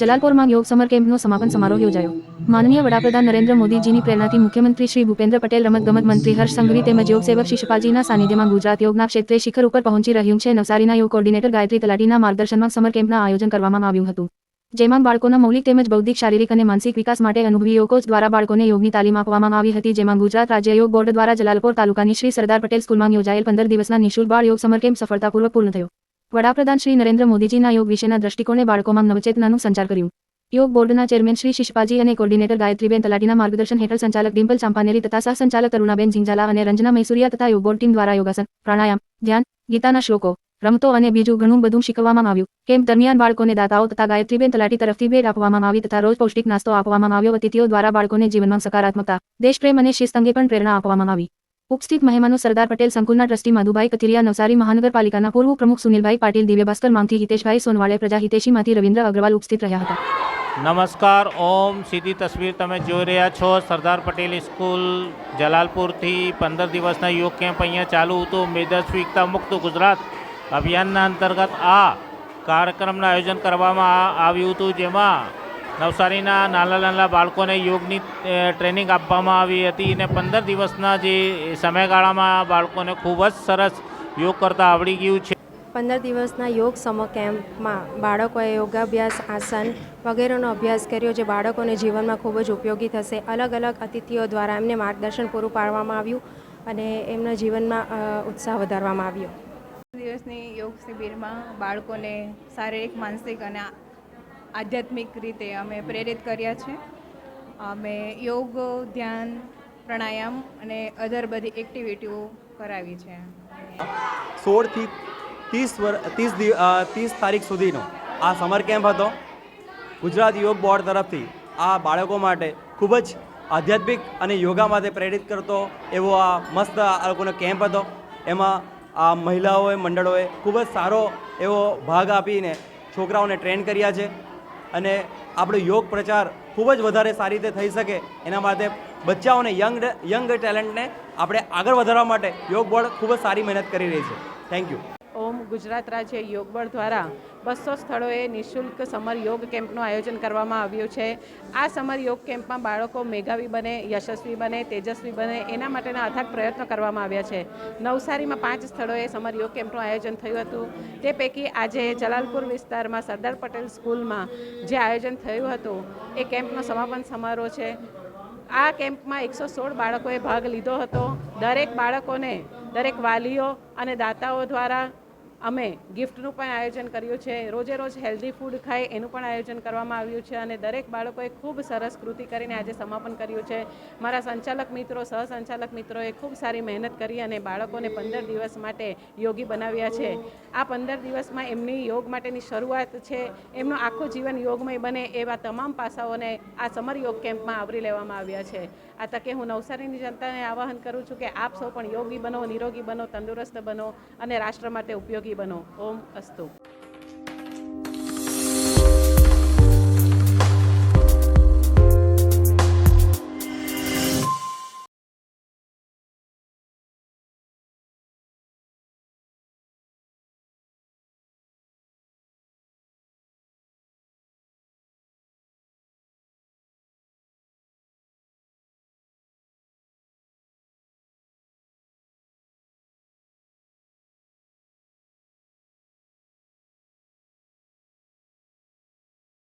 જલાલપોરમાં યોગ સમર કેમ્પનો સમાપન સમારોહ યોજાયો. માનનીય વડાપ્રધાન નરેન્દ્ર મોદીજીની પ્રેરણાથી મુખ્યમંત્રી શ્રી ભૂપેન્દ્ર પટેલ, રમતગમત મંત્રી હર્ષ સંઘવી તેમજ યોગ સેવક શિશપાલજીના સાનિધ્યમાં ગુજરાત યોગના ક્ષેત્રે શિખર ઉપર પહોંચી રહ્યું છે. નવસારીના યોગ કોર્ડિનેટર ગાયત્રી તલાટીના માર્ગદર્શનમાં સમર કેમ્પના આયોજન કરવામાં આવ્યું હતું. જેમાં બાળકોના મૌલિક તેમજ બૌદ્ધિક, શારીરિક અને માનસિક વિકાસ માટે અનુભવી યોગોચ દ્વારા બાળકોને યોગની તાલીમ આપવામાં આવી હતી. જેમાં ગુજરાત રાજ્ય યોગ બોર્ડ દ્વારા જલાલપોર તાલુકાની શ્રી સરદાર પટેલ સ્કૂલમાં યોજાયેલ પંદર દિવસના નિઃશુલ્ક બાળ યોગ સમર કેમ્પ સફળતાપૂર્વક પૂર્ણ થયો. વડાપ્રધાન શ્રી નરેન્દ્ર મોદીજીના યોગ વિશેના દ્રષ્ટિકોણે બાળકોમાં નવચેતનાનું સંચાર કર્યું. યોગ બોર્ડના ચેરમેન શ્રી શિષપાજી અને કોર્ડિનેટર ગાયત્રીબેન તલાટીના માર્ગદર્શન હેઠળ સંચાલક ડિમ્પલ ચાંપાનેરી તથા સહ સંચાલક તરુણાબેન ઝીંઝાલા અને રંજના મૈસુરિયા તથા યોગ બોર્ડ ટીમ દ્વારા યોગાસન, પ્રાણાયામ, ધ્યાન, ગીતાના શ્લોકો, રમતો અને બીજું ઘણું બધું શીખવવામાં આવ્યું. કેમ્પ દરમિયાન બાળકોને દાતાઓ તથા ગાયત્રીબેન તલાટી તરફથી ભેટ આપવામાં આવી તથા રોજ પૌષ્ટિક નાસ્તો આપવામાં આવ્યો. અતિથિઓ દ્વારા બાળકોને જીવનમાં સકારાત્મકતા, દેશપ્રેમ અને શિસ્ત અંગે પણ પ્રેરણા આપવામાં આવી. ઉપસ્થિત મહેમાનો સરદાર પટેલ સંકુલના ટ્રસ્ટી મધુભાઈ કથિરિયા નવસારી મહાનગરપાલિકાના પૂર્વ પ્રમુખ સુનિલભાઈ પાટીલ, દિવ્યભાસ્કરમાંથી હિતેશભાઈ સોનવાળે, પ્રજા હિતેશીમાંથી રવિન્દ્ર અગ્રવાલ ઉપસ્થિત રહ્યા હતા. નમસ્કાર, ઓમ સીધી તસવીર તમે જોઈ રહ્યા છો. સરદાર પટેલ સ્કૂલ જલાલપુરથી પંદર દિવસના યોગ કેમ્પ અહીંયા ચાલુ હતું. મેદસ્વિકતા મુક્ત ગુજરાત અભિયાનના અંતર્ગત આ કાર્યક્રમનું આયોજન કરવામાં આવ્યું હતું, જેમાં નવસારીના નાના નાના બાળકોને યોગની ટ્રેનિંગ આપવામાં આવી હતી અને પંદર દિવસના જે સમયગાળામાં બાળકોને ખૂબ જ સરસ યોગ કરતાં આવડી ગયું છે. પંદર દિવસના યોગ સમ કેમ્પમાં બાળકોએ યોગાભ્યાસ આસન વગેરેનો અભ્યાસ કર્યો જે બાળકોને જીવનમાં ખૂબ જ ઉપયોગી થશે. અલગ અલગ અતિથિઓ દ્વારા એમને માર્ગદર્શન પૂરું પાડવામાં આવ્યું અને એમના જીવનમાં ઉત્સાહ વધારવામાં આવ્યો. દિવસની યોગ શિબિરમાં બાળકોને શારીરિક માનસિક અને આધ્યાત્મિક રીતે અમે પ્રેરિત કર્યા છે. અમે યોગ, ધ્યાન, પ્રાણાયામ અને અધર બધી એક્ટિવિટીઓ કરાવી છે. સોળથી ત્રીસ ત્રીસ ત્રીસ તારીખ સુધીનો આ સમર કેમ્પ હતો. ગુજરાત યોગ બોર્ડ તરફથી આ બાળકો માટે ખૂબ જ આધ્યાત્મિક અને યોગા માટે પ્રેરિત કરતો એવો આ મસ્ત આ લોકોનો કેમ્પ હતો. એમાં આ મહિલાઓએ, મંડળોએ ખૂબ જ સારો એવો ભાગ આપીને છોકરાઓને ટ્રેન કર્યા છે. અને આપણો યોગ પ્રચાર ખૂબ જ વધારે સારી રીતે થઈ શકે. એના માટે બચ્ચાઓને યંગ યંગ ટેલેન્ટને આપણે આગળ વધારવા માટે યોગ બોર્ડ ખૂબ જ સારી મહેનત કરી રહી છે. થેન્ક યુ ગુજરાત રાજ્ય યોગ બળ દ્વારા બસો સ્થળોએ નિઃશુલ્ક સમર યોગ કેમ્પનું આયોજન કરવામાં આવ્યું છે. આ સમર યોગ કેમ્પમાં બાળકો મેઘાવી બને, યશસ્વી બને, તેજસ્વી બને એના માટેના અથાગ પ્રયત્નો કરવામાં આવ્યા છે. નવસારીમાં પાંચ સ્થળોએ સમર યોગ કેમ્પનું આયોજન થયું હતું. તે પૈકી આજે જલાલપુર વિસ્તારમાં સરદાર પટેલ સ્કૂલમાં જે આયોજન થયું હતું, એ કેમ્પનો સમાપન સમારોહ છે. આ કેમ્પમાં એકસો સોળ બાળકોએ ભાગ લીધો હતો. દરેક બાળકોને દરેક વાલીઓ અને દાતાઓ દ્વારા અમે ગિફ્ટનું પણ આયોજન કર્યું છે. રોજે રોજ હેલ્ધી ફૂડ ખાય એનું પણ આયોજન કરવામાં આવ્યું છે અને દરેક બાળકોએ ખૂબ સરસ કૃતિ કરીને આજે સમાપન કર્યું છે. મારા સંચાલક મિત્રો, સહસંચાલક મિત્રોએ ખૂબ સારી મહેનત કરી અને બાળકોને પંદર દિવસ માટે યોગી બનાવ્યા છે. આ પંદર દિવસમાં એમની યોગ માટેની શરૂઆત છે. એમનું આખું જીવન યોગમય બને એવા તમામ પાસાઓને આ સમર યોગ કેમ્પમાં આવરી લેવામાં આવ્યા છે. આ તકે હું નવસારીની જનતાને આવાહન કરું છું કે આપ સૌ પણ યોગી બનો, નિરોગી બનો, તંદુરસ્ત બનો અને રાષ્ટ્ર માટે ઉપયોગી બનો ઓમ અસ્તુ